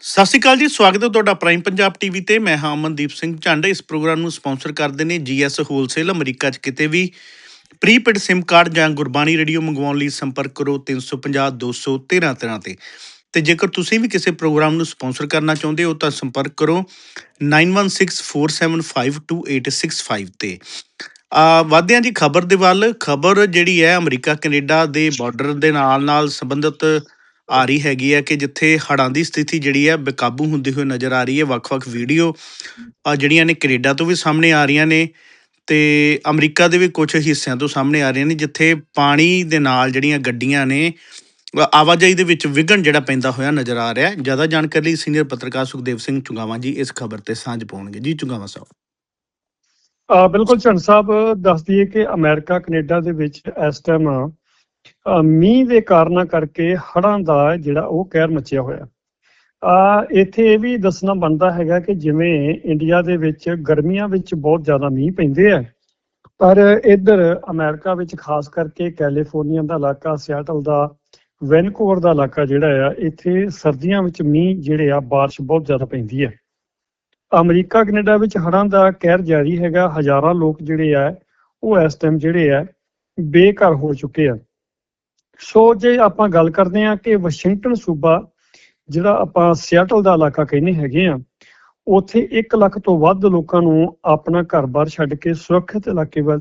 ਸਤਿ ਸ਼੍ਰੀ ਅਕਾਲ ਜੀ, ਸਵਾਗਤ ਹੈ ਤੁਹਾਡਾ ਪ੍ਰਾਈਮ ਪੰਜਾਬ ਟੀਵੀ ਤੇ। ਮੈਂ ਹਾਂ ਅਮਨਦੀਪ ਸਿੰਘ ਝੰਡ। ਇਸ ਪ੍ਰੋਗਰਾਮ ਨੂੰ ਸਪਾਂਸਰ ਕਰਦੇ ਨੇ ਜੀਐਸ ਹੋਲਸੇਲ ਅਮਰੀਕਾ 'ਚ ਕਿਤੇ ਵੀ। ਪ੍ਰੀਪੇਡ SIM ਕਾਰਡ ਜਾਂ ਗੁਰਬਾਣੀ ਰੇਡੀਓ ਮੰਗਵਾਉਣ ਲਈ ਸੰਪਰਕ ਕਰੋ 350 200 13 13 ਤੇ। ਤੇ ਜੇਕਰ ਤੁਸੀਂ ਵੀ ਕਿਸੇ ਪ੍ਰੋਗਰਾਮ ਨੂੰ ਸਪਾਂਸਰ ਕਰਨਾ ਚਾਹੁੰਦੇ ਹੋ, ਤਾਂ ਸੰਪਰਕ ਕਰੋ 9164752865 ਤੇ। ਆ, ਵਾਧਿਆਂ ਜੀ ਖਬਰ ਦੇ ਵੱਲ। ਖਬਰ ਜਿਹੜੀ ਹੈ ਅਮਰੀਕਾ, ਕੈਨੇਡਾ ਦੇ ਬਾਰਡਰ ਦੇ ਨਾਲ ਨਾਲ ਸੰਬੰਧਿਤ ਆ ਰਹੀ ਹੈਗੀ ਹੈ ਕਿ ਜਿੱਥੇ ਹੜ੍ਹਾਂ ਦੀ ਸਥਿਤੀ ਜਿਹੜੀ ਹੈ ਬੇਕਾਬੂ ਹੁੰਦੀ ਹੋਈ ਨਜ਼ਰ ਆ ਰਹੀ ਹੈ, ਵੱਖ-ਵੱਖ ਵੀਡੀਓ ਆ ਜਿਹੜੀਆਂ ਨੇ ਕੈਨੇਡਾ ਤੋਂ ਵੀ ਸਾਹਮਣੇ ਆ ਰਹੀਆਂ ਨੇ ਤੇ ਅਮਰੀਕਾ ਦੇ ਵੀ ਕੁਝ ਹਿੱਸਿਆਂ ਤੋਂ ਸਾਹਮਣੇ ਆ ਰਹੀਆਂ ਨੇ, ਜਿੱਥੇ ਪਾਣੀ ਦੇ ਨਾਲ ਜਿਹੜੀਆਂ ਗੱਡੀਆਂ ਨੇ ਆਵਾਜਾਈ ਦੇ ਵਿੱਚ ਵਿਘਨ ਜਿਹੜਾ ਪੈਂਦਾ ਹੋਇਆ ਨਜ਼ਰ ਆ ਰਿਹਾ ਹੈ। ਜ਼ਿਆਦਾ ਜਾਣਕਾਰੀ ਲਈ ਸੀਨੀਅਰ ਪੱਤਰਕਾਰ ਸੁਖਦੇਵ ਸਿੰਘ ਚੁੰਗਾਵਾਂ ਜੀ ਇਸ ਖਬਰ ਤੇ ਸਾਂਝ ਪਾਉਣਗੇ। ਜੀ, ਚੁੰਗਾਵਾਂ ਸਾਹਿਬ। ਬਿਲਕੁਲ ਚੰਨ ਸਾਹਿਬ, ਦੱਸ ਦਈਏ ਕਿ ਅਮਰੀਕਾ, ਕੈਨੇਡਾ ਦੇ ਵਿੱਚ ਇਸ ਟਾਈਮ ਮੀਂਹ ਦੇ ਕਾਰਨਾਂ ਕਰਕੇ ਹੜ੍ਹਾਂ ਦਾ ਜਿਹੜਾ ਉਹ ਕਹਿਰ ਮਚਿਆ ਹੋਇਆ। ਆ ਇੱਥੇ ਇਹ ਵੀ ਦੱਸਣਾ ਬਣਦਾ ਹੈਗਾ ਕਿ ਜਿਵੇਂ ਇੰਡੀਆ ਦੇ ਵਿੱਚ ਗਰਮੀਆਂ ਵਿੱਚ ਬਹੁਤ ਜ਼ਿਆਦਾ ਮੀਂਹ ਪੈਂਦੇ ਆ, ਪਰ ਇੱਧਰ ਅਮਰੀਕਾ ਵਿੱਚ ਖਾਸ ਕਰਕੇ ਕੈਲੀਫੋਰਨੀਆ ਦਾ ਇਲਾਕਾ, ਸਿਆਟਲ ਦਾ, ਵੈਨਕੂਵਰ ਦਾ ਇਲਾਕਾ ਜਿਹੜਾ ਆ, ਇੱਥੇ ਸਰਦੀਆਂ ਵਿੱਚ ਮੀਂਹ ਜਿਹੜੇ ਆ, ਬਾਰਿਸ਼ ਬਹੁਤ ਜ਼ਿਆਦਾ ਪੈਂਦੀ ਹੈ ਅਮਰੀਕਾ, ਕੈਨੇਡਾ ਵਿੱਚ ਹੜ੍ਹਾਂ ਦਾ ਕਹਿਰ ਜਾਰੀ ਹੈਗਾ, ਹਜ਼ਾਰਾਂ ਲੋਕ ਜਿਹੜੇ ਆ, ਉਹ ਇਸ ਟਾਈਮ ਜਿਹੜੇ ਆ, ਬੇਘਰ ਹੋ ਚੁੱਕੇ ਆ। ਸੋ ਜੇ ਆਪਾਂ ਗੱਲ ਕਰਦੇ ਹਾਂ ਕਿ ਵਾਸ਼ਿੰਗਟਨ ਸੂਬਾ, ਜਿਹੜਾ ਆਪਾਂ ਸਿਆਟਲ ਦਾ ਇਲਾਕਾ ਕਹਿੰਦੇ ਹੈਗੇ ਆ ਉੱਥੇ 1 ਲੱਖ ਤੋਂ ਵੱਧ ਲੋਕਾਂ ਨੂੰ ਆਪਣਾ ਘਰ-ਬਾਰ ਛੱਡ ਕੇ ਸੁਰੱਖਿਅਤ ਇਲਾਕੇ ਵੱਲ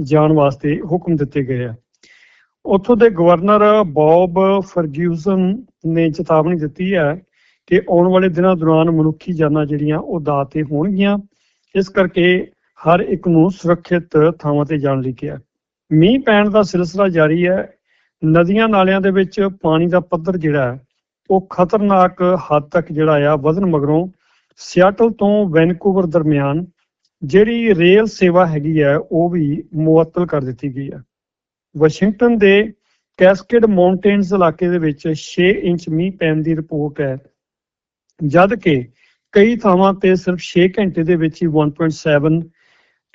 ਜਾਣ ਵਾਸਤੇ ਹੁਕਮ ਦਿੱਤੇ ਗਏ ਆ। ਉੱਥੋਂ ਦੇ ਗਵਰਨਰ ਬੌਬ ਫਰਗਿਊਸਨ ਨੇ ਚੇਤਾਵਨੀ ਦਿੱਤੀ ਹੈ ਕਿ ਆਉਣ ਵਾਲੇ ਦਿਨਾਂ ਦੌਰਾਨ ਮਨੁੱਖੀ ਜਾਨਾਂ ਜਿਹੜੀਆਂ ਉਹ ਦਾਅ ਤੇ ਹੋਣਗੀਆਂ। ਇਸ ਕਰਕੇ ਹਰ ਇੱਕ ਨੂੰ ਸੁਰੱਖਿਅਤ ਥਾਵਾਂ ਤੇ ਜਾਣ ਲਈ ਕਿਹਾ। ਮੀਂਹ ਪੈਣ ਦਾ ਸਿਲਸਿਲਾ ਜਾਰੀ ਹੈ। ਨਦੀਆਂ ਨਾਲਿਆਂ ਦੇ ਵਿੱਚ ਪਾਣੀ ਦਾ ਪੱਧਰ ਜਿਹੜਾ ਹੈ, ਉਹ ਖਤਰਨਾਕ ਹੱਦ ਤੱਕ ਜਿਹੜਾ ਆ ਵਧਨ ਮਗਰੋਂ ਸਿਆਟਲ ਤੋਂ ਵੈਨਕੂਵਰ ਦਰਮਿਆਨ ਜਿਹੜੀ ਰੇਲ ਸੇਵਾ ਹੈਗੀ ਹੈ, ਉਹ ਵੀ ਮੁਅੱਤਲ ਕਰ ਦਿੱਤੀ ਗਈ ਹੈ। ਵਾਸ਼ਿੰਗਟਨ ਦੇ ਕੈਸਕੇਡ ਮਾਊਂਟੇਨਸ ਇਲਾਕੇ ਦੇ ਵਿੱਚ 6 ਇੰਚ ਮੀਂਹ ਪੈਣ ਦੀ ਰਿਪੋਰਟ ਹੈ। ਜਦ ਕਿ ਕਈ ਥਾਵਾਂ ਤੇ ਸਿਰਫ 6 ਘੰਟੇ ਦੇ ਵਿੱਚ ਹੀ 1.7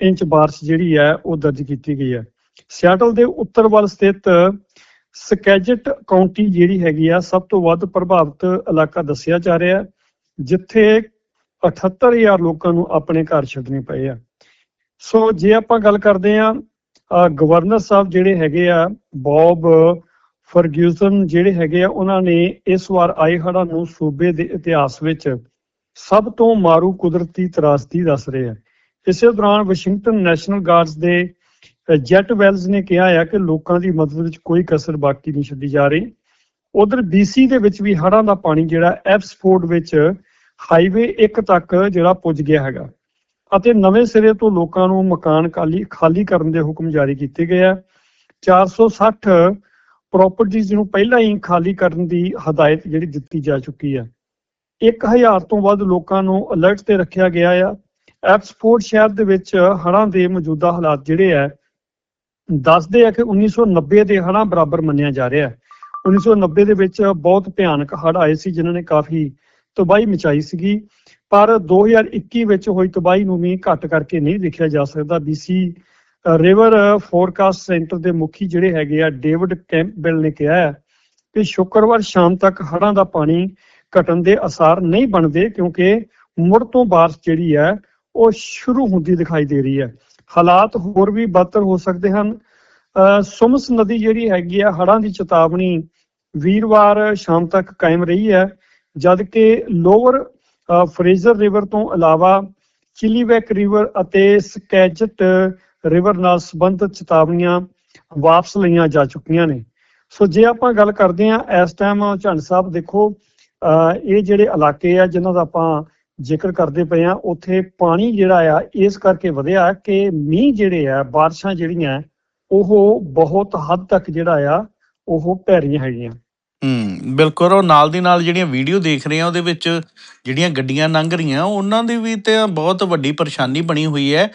ਇੰਚ ਬਾਰਿਸ਼ ਜਿਹੜੀ ਹੈ, ਉਹ ਦਰਜ ਕੀਤੀ ਗਈ ਹੈ। ਸਿਆਟਲ ਦੇ ਉੱਤਰ ਵੱਲ ਸਥਿਤ ਸਕੈਜਟ ਕਾਉਂਟੀ ਜਿਹੜੀ ਹੈਗੀ ਆ, ਸਭ ਤੋਂ ਵੱਧ ਪ੍ਰਭਾਵਿਤ ਇਲਾਕਾ ਦੱਸਿਆ ਜਾ ਰਿਹਾ ਜਿੱਥੇ 78000 ਲੋਕਾਂ ਨੂੰ ਆਪਣੇ ਘਰ ਛੱਡਣੇ ਪਏ ਆ। ਸੋ ਜੇ ਆਪਾਂ ਗੱਲ ਕਰਦੇ ਆ ਗਵਰਨਰ ਸਾਹਿਬ ਜਿਹੜੇ ਹੈਗੇ ਆ, ਬੌਬ ਫਰਗਿਊਸਨ ਜਿਹੜੇ ਹੈਗੇ ਆ, ਉਹਨਾਂ ਨੇ ਇਸ ਵਾਰ ਆਏ ਹੜ੍ਹਾਂ ਨੂੰ ਸੂਬੇ ਦੇ ਇਤਿਹਾਸ ਵਿੱਚ ਸਭ ਤੋਂ ਮਾਰੂ ਕੁਦਰਤੀ ਤਰਾਸਦੀ ਦੱਸ ਰਹੇ ਆ। ਇਸੇ ਦੌਰਾਨ ਵਾਸ਼ਿੰਗਟਨ ਨੈਸ਼ਨਲ ਗਾਰਡਸ ਦੇ ਜੈਟ ਵੈਲਜ਼ ਨੇ ਕਿਹਾ ਹੈ ਕਿ ਲੋਕਾਂ ਦੀ ਮਦਦ ਵਿੱਚ ਕੋਈ ਕਸਰ ਬਾਕੀ ਨਹੀਂ ਛੱਡੀ ਜਾ ਰਹੀ। ਉਧਰ BC ਦੇ ਵਿੱਚ ਵੀ ਹੜ੍ਹਾਂ ਦਾ ਪਾਣੀ ਜਿਹੜਾ ਐਪਸਫੋਰਡ ਵਿੱਚ ਹਾਈਵੇ 1 ਤੱਕ ਜਿਹੜਾ ਪੁੱਜ ਗਿਆ ਹੈਗਾ। ਅਤੇ ਨਵੇਂ ਸਿਰੇ ਤੋਂ ਲੋਕਾਂ ਨੂੰ ਮਕਾਨ ਖਾਲੀ ਖਾਲੀ ਕਰਨ ਦੇ ਹੁਕਮ ਜਾਰੀ ਕੀਤੇ ਗਏ ਆ। 460 ਪ੍ਰਾਪਰਟੀਆਂ ਨੂੰ ਪਹਿਲਾਂ ਹੀ ਖਾਲੀ ਕਰਨ ਦੀ ਹਦਾਇਤ ਜਿਹੜੀ ਦਿੱਤੀ ਜਾ ਚੁੱਕੀ ਹੈ 1000 ਤੋਂ ਵੱਧ ਲੋਕਾਂ ਨੂੰ ਅਲਰਟ ਤੇ ਰੱਖਿਆ ਗਿਆ ਆ। ਐਪਸਫੋਰਡ ਸ਼ਹਿਰ ਦੇ ਵਿੱਚ ਹੜ੍ਹਾਂ ਦੇ ਮੌਜੂਦਾ ਹਾਲਾਤ ਜਿਹੜੇ ਆ ਦੱਸਦੇ ਆ ਕਿ 1990 ਦੇ ਹੜ੍ਹਾਂ ਬਰਾਬਰ ਮੰਨਿਆ ਜਾ ਰਿਹਾ ਹੈ। 1990 ਦੇ ਵਿੱਚ ਬਹੁਤ ਭਿਆਨਕ ਹੜ੍ਹ ਆਏ ਸੀ, ਜਿਨ੍ਹਾਂ ਨੇ ਕਾਫੀ ਤਬਾਹੀ ਮਚਾਈ ਸੀਗੀ। ਪਰ 2021 ਵਿੱਚ ਹੋਈ ਤਬਾਹੀ ਨੂੰ ਵੀ ਘੱਟ ਕਰਕੇ ਨਹੀਂ ਦੇਖਿਆ ਜਾ ਸਕਦਾ। BC ਰਿਵਰ ਫੋਰਕਾਸਟ ਸੈਂਟਰ ਦੇ ਮੁਖੀ ਜਿਹੜੇ ਹੈਗੇ ਆ, ਡੇਵਿਡ ਕੈਂਪਬੈਲ ਨੇ ਕਿਹਾ ਹੈ ਕਿ ਸ਼ੁੱਕਰਵਾਰ ਸ਼ਾਮ ਤੱਕ ਹੜ੍ਹਾਂ ਦਾ ਪਾਣੀ ਘਟਣ ਦੇ ਅਸਾਰ ਨਹੀਂ ਬਣਦੇ, ਕਿਉਂਕਿ ਮੁੜ ਤੋਂ ਬਾਰਿਸ਼ ਜਿਹੜੀ ਹੈ, ਉਹ ਸ਼ੁਰੂ ਹੁੰਦੀ ਦਿਖਾਈ ਦੇ ਰਹੀ ਹੈ। ਹਾਲਾਤ ਹੋਰ ਵੀ ਬਦਤਰ ਹੋ ਸਕਦੇ ਹਨ। ਸੁਮਸ ਨਦੀ ਜਿਹੜੀ ਹੈਗੀ ਆ, ਹੜ੍ਹਾਂ ਦੀ ਚੇਤਾਵਨੀ ਵੀਰਵਾਰ ਸ਼ਾਮ ਤੱਕ ਕਾਇਮ ਰਹੀ ਹੈ। ਜਦ ਕਿ ਲੋਅਰ ਫਰੇਜ਼ਰ ਰਿਵਰ ਤੋਂ ਇਲਾਵਾ ਚਿਲੀਵੈਕ ਰਿਵਰ ਅਤੇ ਸਕੈਜਟ ਰਿਵਰ ਨਾਲ ਸੰਬੰਧਿਤ ਚੇਤਾਵਨੀਆਂ ਵਾਪਸ ਲਈਆਂ ਜਾ ਚੁੱਕੀਆਂ ਨੇ। ਸੋ ਜੇ ਆਪਾਂ ਗੱਲ ਕਰਦੇ ਹਾਂ, ਇਸ ਟਾਈਮ ਝੰਡ ਸਾਹਿਬ ਦੇਖੋ, ਅਹ ਇਹ ਜਿਹੜੇ ਇਲਾਕੇ ਆ, ਜਿਨ੍ਹਾਂ ਦਾ ਆਪਾਂ ਜ਼ਿਕਰ ਕਰਦੇ ਪਏ ਆ ਉੱਥੇ ਪਾਣੀ ਜਿਹੜਾ ਆ, ਇਸ ਕਰਕੇ ਵਧਿਆ ਕਿ ਮੀਂਹ ਜਿਹੜੇ ਆ, ਬਾਰਿਸ਼ਾਂ ਜਿਹੜੀਆਂ, ਉਹ ਬਹੁਤ ਹੱਦ ਤੱਕ ਜਿਹੜਾ ਆ, ਉਹ ਪੈ ਹੈਗੀਆਂ। ਹੂੰ, ਬਿਲਕੁਲ। ਉਹ ਨਾਲ ਦੀ ਨਾਲ ਜਿਹੜੀਆਂ ਵੀਡੀਓ ਦੇਖ ਰਹੇ ਆ ਉਹਦੇ ਵਿੱਚ ਜਿਹੜੀਆਂ ਗੱਡੀਆਂ ਲੰਘ ਰਹੀਆਂ, ਉਹਨਾਂ ਦੀ ਵੀ ਤੇ ਬਹੁਤ ਵੱਡੀ ਪਰੇਸ਼ਾਨੀ ਬਣੀ ਹੋਈ ਹੈ।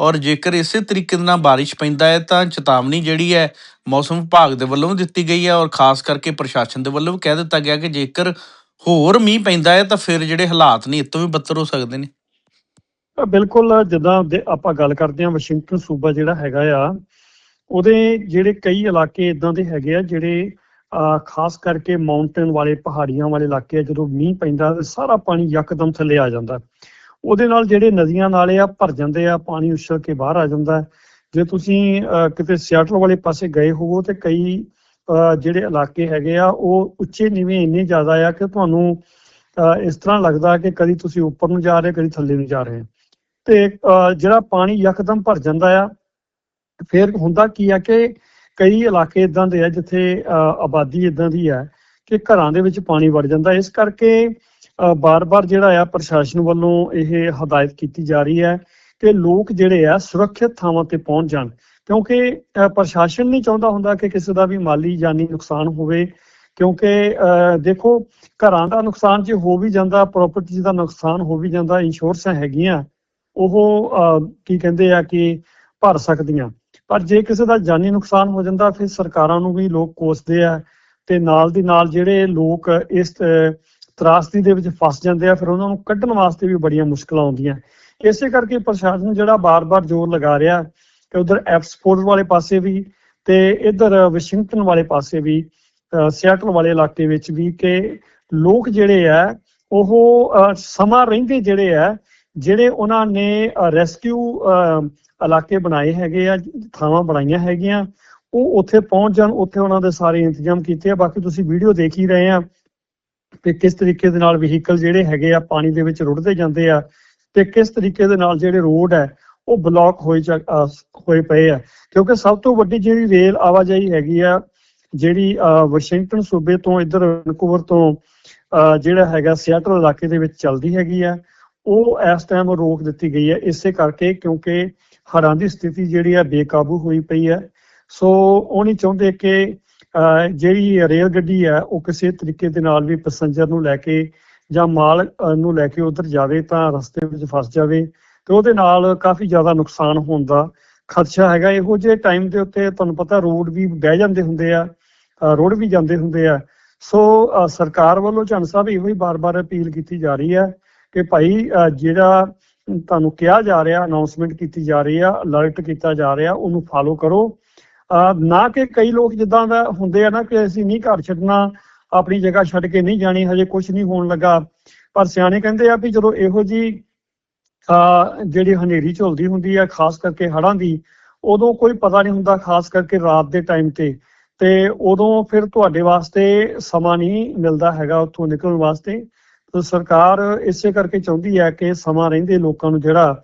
ਔਰ ਜੇਕਰ ਇਸੇ ਤਰੀਕੇ ਦੇ ਨਾਲ ਬਾਰਿਸ਼ ਪੈਂਦਾ ਹੈ, ਤਾਂ ਚੇਤਾਵਨੀ ਜਿਹੜੀ ਹੈ, ਮੌਸਮ ਵਿਭਾਗ ਦੇ ਵੱਲੋਂ ਵੀ ਦਿੱਤੀ ਗਈ ਹੈ। ਔਰ ਖਾਸ ਕਰਕੇ ਪ੍ਰਸ਼ਾਸਨ ਦੇ ਵੱਲੋਂ ਵੀ ਕਹਿ ਦਿੱਤਾ ਗਿਆ ਕਿ ਜੇਕਰ ਹੋਰ ਮੀਂਹ ਪੈਂਦਾ ਹੈ ਤਾਂ ਫਿਰ ਜਿਹੜੇ ਹਾਲਾਤ ਨੇ ਇਹ ਵੀ ਬੱਤਰ ਹੋ ਸਕਦੇ ਨੇ। ਬਿਲਕੁਲ ਜਿੱਦਾਂ ਆਪਾਂ ਗੱਲ ਕਰਦੇ ਹਾਂ, ਵਾਸ਼ਿੰਗਟਨ ਸੂਬਾ ਜਿਹੜਾ ਹੈਗਾ ਆ, ਉਹਦੇ ਜਿਹੜੇ ਕਈ ਇਲਾਕੇ ਇਦਾਂ ਦੇ ਹੈਗੇ ਆ, ਜਿਹੜੇ ਖਾਸ ਕਰਕੇ ਮਾਊਂਟੇਨ ਵਾਲੇ, ਪਹਾੜੀਆਂ ਵਾਲੇ ਇਲਾਕੇ ਆ, ਜਦੋਂ ਮੀਂਹ ਪੈਂਦਾ ਸਾਰਾ ਪਾਣੀ ਯਕਦਮ ਥੱਲੇ ਆ ਜਾਂਦਾ। ਉਹਦੇ ਨਾਲ ਜਿਹੜੇ ਨਦੀਆਂ ਨਾਲੇ ਆ, ਭਰ ਜਾਂਦੇ ਆ, ਪਾਣੀ ਉਛਲ ਕੇ ਬਾਹਰ ਆ ਜਾਂਦਾ। ਜੇ ਤੁਸੀਂ ਕਿਤੇ ਸਿਆਟਲ ਵਾਲੇ ਪਾਸੇ ਗਏ ਹੋਵੋ ਤੇ ਕਈ ਜਿਹੜੇ ਇਲਾਕੇ ਹੈਗੇ ਆ ਉਹ ਉੱਚੇ ਨੀਵੇਂ ਇੰਨੇ ਜ਼ਿਆਦਾ ਆ ਕਿ ਤੁਹਾਨੂੰ ਇਸ ਤਰ੍ਹਾਂ ਲੱਗਦਾ ਕਿ ਕਦੀ ਤੁਸੀਂ ਉੱਪਰ ਨੂੰ ਜਾ ਰਹੇ ਕਦੀ ਥੱਲੇ ਨੂੰ ਜਾ ਰਹੇ। ਤੇ ਜਿਹੜਾ ਪਾਣੀ ਯਕਦਮ ਭਰ ਜਾਂਦਾ ਆ ਫਿਰ ਹੁੰਦਾ ਕੀ ਆ ਕਿ ਕਈ ਇਲਾਕੇ ਇਦਾਂ ਦੇ ਆ ਜਿੱਥੇ ਅਹ, ਆਬਾਦੀ ਇਦਾਂ ਦੀ ਹੈ ਕਿ ਘਰਾਂ ਦੇ ਵਿੱਚ ਪਾਣੀ ਵੜ ਜਾਂਦਾ। ਇਸ ਕਰਕੇ ਅਹ, ਬਾਰ-ਬਾਰ ਜਿਹੜਾ ਆ ਪ੍ਰਸ਼ਾਸਨ ਵੱਲੋਂ ਇਹ ਹਦਾਇਤ ਕੀਤੀ ਜਾ ਰਹੀ ਹੈ ਕਿ ਲੋਕ ਜਿਹੜੇ ਆ ਸੁਰੱਖਿਅਤ ਥਾਵਾਂ ਤੇ ਪਹੁੰਚ ਜਾਣ। ਕਿਉਂਕਿ ਅਹ, ਪ੍ਰਸ਼ਾਸਨ ਨਹੀਂ ਚਾਹੁੰਦਾ ਹੁੰਦਾ ਕਿ ਕਿਸੇ ਦਾ ਵੀ ਮਾਲੀ ਜਾਨੀ ਨੁਕਸਾਨ ਹੋਵੇ ਕਿਉਂਕਿ ਅਹ, ਦੇਖੋ ਘਰਾਂ ਦਾ ਨੁਕਸਾਨ ਜੇ ਹੋ ਵੀ ਜਾਂਦਾ ਪ੍ਰਾਪਰਟੀ ਦਾ ਨੁਕਸਾਨ ਹੋ ਵੀ ਜਾਂਦਾ ਇੰਸ਼ੋਰੈਂਸਾਂ ਹੈਗੀਆਂ ਉਹ ਕੀ ਕਹਿੰਦੇ ਆ ਕਿ ਭਰ ਸਕਦੀਆਂ। ਪਰ ਜੇ ਕਿਸੇ ਦਾ ਜਾਨੀ ਨੁਕਸਾਨ ਹੋ ਜਾਂਦਾ ਫਿਰ ਸਰਕਾਰਾਂ ਨੂੰ ਵੀ ਲੋਕ ਕੋਸਦੇ ਆ ਤੇ ਨਾਲ ਦੀ ਨਾਲ ਜਿਹੜੇ ਲੋਕ ਇਸ ਅਹ, ਤਰਾਸਦੀ ਦੇ ਵਿੱਚ ਫਸ ਜਾਂਦੇ ਆ ਫਿਰ ਉਹਨਾਂ ਨੂੰ ਕੱਢਣ ਵਾਸਤੇ ਵੀ ਬੜੀਆਂ ਮੁਸ਼ਕਲਾਂ ਆਉਂਦੀਆਂ। ਇਸੇ ਕਰਕੇ ਪ੍ਰਸ਼ਾਸਨ ਜਿਹੜਾ ਬਾਰ-ਬਾਰ ਜ਼ੋਰ ਲਗਾ ਰਿਹਾ ਕਿ ਉਧਰ ਐਕਸਪੋਰਟ ਵਾਲੇ ਪਾਸੇ ਵੀ ਤੇ ਇਧਰ ਵਾਸ਼ਿੰਗਟਨ ਵਾਲੇ ਪਾਸੇ ਵੀ ਸਿਆਟਲ ਵਾਲੇ ਇਲਾਕੇ ਵਿੱਚ ਵੀ ਕਿ ਲੋਕ ਜਿਹੜੇ ਆ, ਉਹ ਸਮਾਂ ਰਹਿੰਦੇ ਜਿਹੜੇ ਆ, ਜਿਹੜੇ ਉਹਨਾਂ ਨੇ ਰੈਸਕਿਊ ਇਲਾਕੇ ਬਣਾਏ ਹੈਗੇ ਆ, ਥਾਵਾਂ ਬਣਾਈਆਂ ਹੈਗੀਆਂ, ਉਹ ਉੱਥੇ ਪਹੁੰਚ ਜਾਣ, ਉੱਥੇ ਉਹਨਾਂ ਦੇ ਸਾਰੇ ਇੰਤਜ਼ਾਮ ਕੀਤੇ ਆ। ਬਾਕੀ ਤੁਸੀਂ ਵੀਡੀਓ ਦੇਖ ਹੀ ਰਹੇ ਆ ਕਿ ਕਿਸ ਤਰੀਕੇ ਦੇ ਨਾਲ ਵਹੀਕਲ ਜਿਹੜੇ ਹੈਗੇ ਆ, ਪਾਣੀ ਦੇ ਵਿੱਚ ਰੁੜਦੇ ਜਾਂਦੇ ਆ ਤੇ ਕਿਸ ਤਰੀਕੇ ਦੇ ਨਾਲ ਜਿਹੜੇ ਰੋਡ ਹੈ ਉਹ ਬਲੌਕ ਹੋਏ ਹੋਏ ਪਏ ਆ। ਕਿਉਂਕਿ ਸਭ ਤੋਂ ਵੱਡੀ ਜਿਹੜੀ ਰੇਲ ਆਵਾਜਾਈ ਹੈਗੀ ਆ ਜਿਹੜੀ ਵਾਸ਼ਿੰਗਟਨ ਸੂਬੇ ਤੋਂ ਇੱਧਰ ਵੈਨਕੂਵਰ ਤੋਂ ਜਿਹੜਾ ਹੈਗਾ ਸਿਆਟਲ ਇਲਾਕੇ ਦੇ ਵਿੱਚ ਚੱਲਦੀ ਹੈਗੀ ਆ ਉਹ ਇਸ ਟਾਈਮ ਰੋਕ ਦਿੱਤੀ ਗਈ ਹੈ ਇਸੇ ਕਰਕੇ ਕਿਉਂਕਿ ਹੜ੍ਹਾਂ ਦੀ ਸਥਿਤੀ ਜਿਹੜੀ ਆ ਬੇਕਾਬੂ ਹੋਈ ਪਈ ਹੈ ਸੋ ਉਹ ਨਹੀਂ ਚਾਹੁੰਦੇ ਕਿ ਅਹ, ਜਿਹੜੀ ਰੇਲ ਗੱਡੀ ਹੈ ਉਹ ਕਿਸੇ ਤਰੀਕੇ ਦੇ ਨਾਲ ਵੀ ਪੈਸੇਂਜਰ ਨੂੰ ਲੈ ਕੇ ਜਾਂ ਮਾਲ ਨੂੰ ਲੈ ਕੇ ਉਧਰ ਜਾਵੇ ਤਾਂ ਰਸਤੇ ਵਿੱਚ ਫਸ ਜਾਵੇ। ਤੇ ਉਹਦੇ ਨਾਲ ਕਾਫੀ ਜ਼ਿਆਦਾ ਨੁਕਸਾਨ ਹੋਣ ਦਾ ਖਦਸ਼ਾ ਹੈਗਾ। ਇਹੋ ਜਿਹੇ ਟਾਈਮ ਦੇ ਉੱਤੇ ਤੁਹਾਨੂੰ ਪਤਾ ਰੋਡ ਵੀ ਬਹਿ ਜਾਂਦੇ ਹੁੰਦੇ ਆ ਰੋਡ ਵੀ ਜਾਂਦੇ ਹੁੰਦੇ ਆ। ਸੋ ਸਰਕਾਰ ਵੱਲੋਂ ਚੰਨ ਸਾਹਿਬ ਇਹੋ ਹੀ ਬਾਰ-ਬਾਰ ਅਪੀਲ ਕੀਤੀ ਜਾ ਰਹੀ ਹੈ ਕਿ ਭਾਈ ਜਿਹੜਾ ਤੁਹਾਨੂੰ ਕਿਹਾ ਜਾ ਰਿਹਾ ਅਨਾਉਂਸਮੈਂਟ ਕੀਤੀ ਜਾ ਰਹੀ ਆ ਅਲਰਟ ਕੀਤਾ ਜਾ ਰਿਹਾ ਉਹਨੂੰ ਫਾਲੋ ਕਰੋ। ਅਹ, ਨਾ ਕਿ ਕਈ ਲੋਕ ਜਿੱਦਾਂ ਦਾ ਹੁੰਦੇ ਆ ਨਾ ਕਿ ਅਸੀਂ ਨਹੀਂ ਘਰ ਛੱਡਣਾ ਆਪਣੀ ਜਗ੍ਹਾ ਛੱਡ ਕੇ ਨਹੀਂ ਜਾਣੀ ਹਜੇ ਕੁਝ ਨਹੀਂ ਹੋਣ ਲੱਗਾ। ਪਰ ਸਿਆਣੇ ਕਹਿੰਦੇ ਆ ਵੀ ਜਦੋਂ ਇਹੋ ਜੀ ਜਿਹੜੀ ਹਨੇਰੀ ਝੁਲਦੀ ਹੁੰਦੀ ਆ, ਖਾਸ ਕਰਕੇ ਹੜ੍ਹਾਂ ਦੀ, ਉਦੋਂ ਕੋਈ ਪਤਾ ਨਹੀਂ ਹੁੰਦਾ ਖਾਸ ਕਰਕੇ ਰਾਤ ਦੇ ਟਾਈਮ ਤੇ। ਤੇ ਉਦੋਂ ਫਿਰ ਤੁਹਾਡੇ ਵਾਸਤੇ ਸਮਾਂ ਨਹੀਂ ਮਿਲਦਾ ਹੈਗਾ ਉੱਥੋਂ ਨਿਕਲਣ ਵਾਸਤੇ। ਤੇ ਸਰਕਾਰ ਇਸੇ ਕਰਕੇ ਚਾਹੁੰਦੀ ਹੈ ਕਿ ਸਮਾਂ ਰਹਿੰਦੇ ਲੋਕਾਂ ਨੂੰ ਜਿਹੜਾ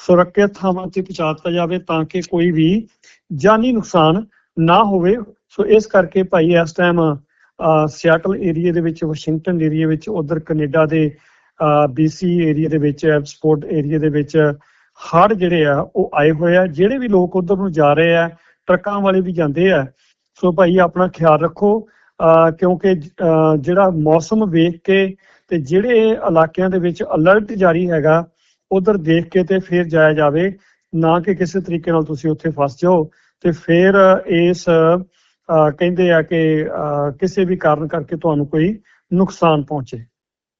ਸੁਰੱਖਿਅਤ ਥਾਵਾਂ ਤੇ ਪਹੁੰਚਾ ਦਿੱਤਾ ਜਾਵੇ ਤਾਂ ਕਿ ਕੋਈ ਵੀ ਜਾਨੀ ਨੁਕਸਾਨ ਨਾ ਹੋਵੇ। ਸੋ ਇਸ ਕਰਕੇ ਭਾਈ ਇਸ ਟਾਈਮ ਸਿਆਟਲ ਏਰੀਆ ਦੇ ਵਿੱਚ, ਵਾਸ਼ਿੰਗਟਨ ਏਰੀਆ ਵਿੱਚ, ਉਧਰ ਕੈਨੇਡਾ ਦੇ ਬੀਸੀ ਏਰੀਆ ਦੇ ਵਿੱਚ ਐਕਸਪੋਰਟ ਏਰੀਆ ਦੇ ਵਿੱਚ ਹੜ੍ਹ ਜਿਹੜੇ ਆ, ਉਹ ਆਏ ਹੋਏ ਆ। ਜਿਹੜੇ ਵੀ ਲੋਕ ਉਧਰ ਨੂੰ ਜਾ ਰਹੇ ਆ, ਟਰੱਕਾਂ ਵਾਲੇ ਵੀ ਜਾਂਦੇ ਆ। ਸੋ ਭਾਈ, ਆਪਣਾ ਖਿਆਲ ਰੱਖੋ। ਕਿਉਂਕਿ ਜਿਹੜਾ ਮੌਸਮ ਵੇਖ ਕੇ ਤੇ ਜਿਹੜੇ ਇਲਾਕਿਆਂ ਦੇ ਵਿੱਚ ਅਲਰਟ ਜਾਰੀ ਹੈਗਾ, ਉਧਰ ਦੇਖ ਕੇ ਤੇ ਫਿਰ ਜਾਇਆ ਜਾਵੇ। ਨਾ ਕਿ ਕਿਸੇ ਤਰੀਕੇ ਨਾਲ ਤੁਸੀਂ ਉੱਥੇ ਫਸ ਜਾਓ। ਤੇ ਫਿਰ ਇਸ ਕਹਿੰਦੇ ਆ ਕਿ ਕਿਸੇ ਵੀ ਕਾਰਨ ਕਰਕੇ ਤੁਹਾਨੂੰ ਕੋਈ ਨੁਕਸਾਨ ਪਹੁੰਚੇ।